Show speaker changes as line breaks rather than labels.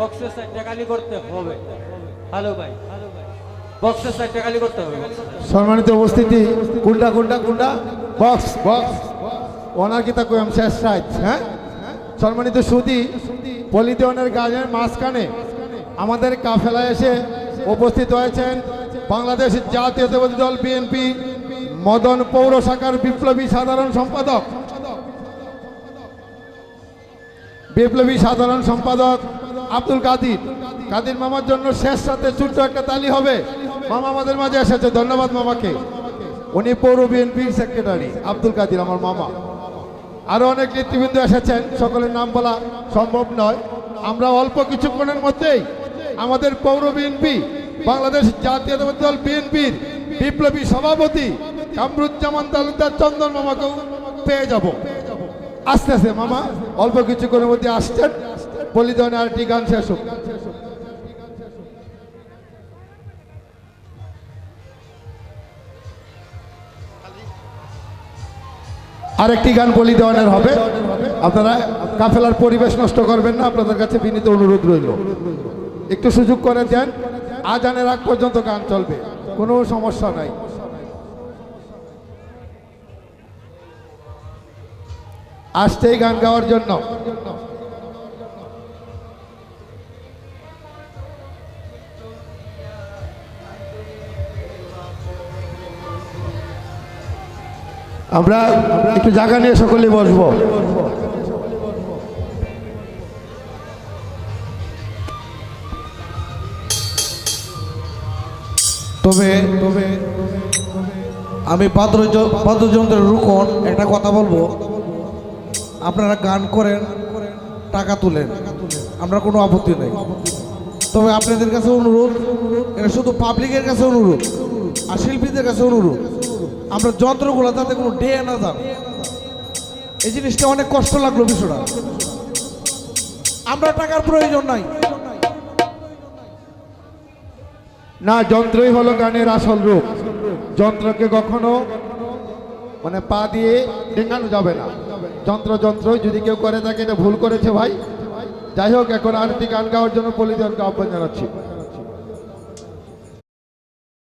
ভাই
বক্সের সাইডটা খালি করতে হবে। হ্যালো ভাই। বক্সের সাইডটা খালি করতে হবে।
সম্মানিত উপস্থিতি কোনটা কোনটা কোনটা বক্স বক্স। ওনার কি তা কইম? শেষ রাত হ্যাঁ? সম্মানিত সুদি পলিদেওয়ানের গানের মাঝখানে আমাদের কাফেলা এসে উপস্থিত হয়েছেন বাংলাদেশ জাতীয়তাবাদী দল বিএনপি মদন পৌর শাখার বিপ্লবী সাধারণ সম্পাদক। বিপ্লবী সাধারণ সম্পাদক আব্দুল কাদির। কাদির মামার জন্য শেষ সাথে ছোট্ট একটা তালি হবে। মামা আমাদের মাঝে এসেছে, ধন্যবাদ মামাকে। উনি পৌর বিএনপির সেক্রেটারি আব্দুল কাদির আমার মামা। আরও অনেক নেতৃবৃন্দ এসেছেন, সকলের নাম বলা সম্ভব নয়। আমরা অল্প কিছুক্ষণের মধ্যেই আমাদের পৌর বিএনপি, বাংলাদেশ জাতীয়তাবাদী দল বিএনপির বিপ্লবী সভাপতি কামরুজ্জামান তালুকদার চন্দন মামাকেও পেয়ে যাব। আস্তে আস্তে মামা, অল্প কিছুক্ষণের মধ্যে আসছেন। বলিদানে আরেকটি গান শেষ হোক। আরেকটি গান বলি বলিদানের হবে। আপনারা কাফেলার পরিবেশ নষ্ট করবেন না, আপনাদের কাছে বিনীত অনুরোধ রইল। একটু সুযোগ করে দেন, আজানের আগ পর্যন্ত গান চলবে, কোনো সমস্যা নাই। আসতেই গান গাওয়ার জন্য। আমরা একটু জায়গা নিয়ে সকলে বসবো।
তবে তবে, আমি বাদ্য বাদ্যযন্ত্রের রুকন একটা কথা বলব। আপনারা গান করেন, টাকা তুলেন, আমরা কোনো আপত্তি নেই। তবে আপনাদের কাছে অনুরোধ, এটা শুধু পাবলিকের কাছে অনুরোধ, আর শিল্পীদের কাছে অনুরোধ। আমরা যন্ত্রগুলো, তাতে কোনো ডে না যান এই জিনিসটা অনেক কষ্ট লাগল বিষয়টা। আমরা টাকার প্রয়োজন নাই।
না, যন্ত্রই হলো গানের আসল রূপ। যন্ত্রকে কখনো মানে পা দিয়ে ডেঙ্গানো যাবে না। যন্ত্র যন্ত্রই যদি কেউ করে থাকে, এটা ভুল করেছে ভাই। যাই হোক, এখন আরতি গান গাওয়ার জন্য পলিজনকে আহ্বান জানাচ্ছি।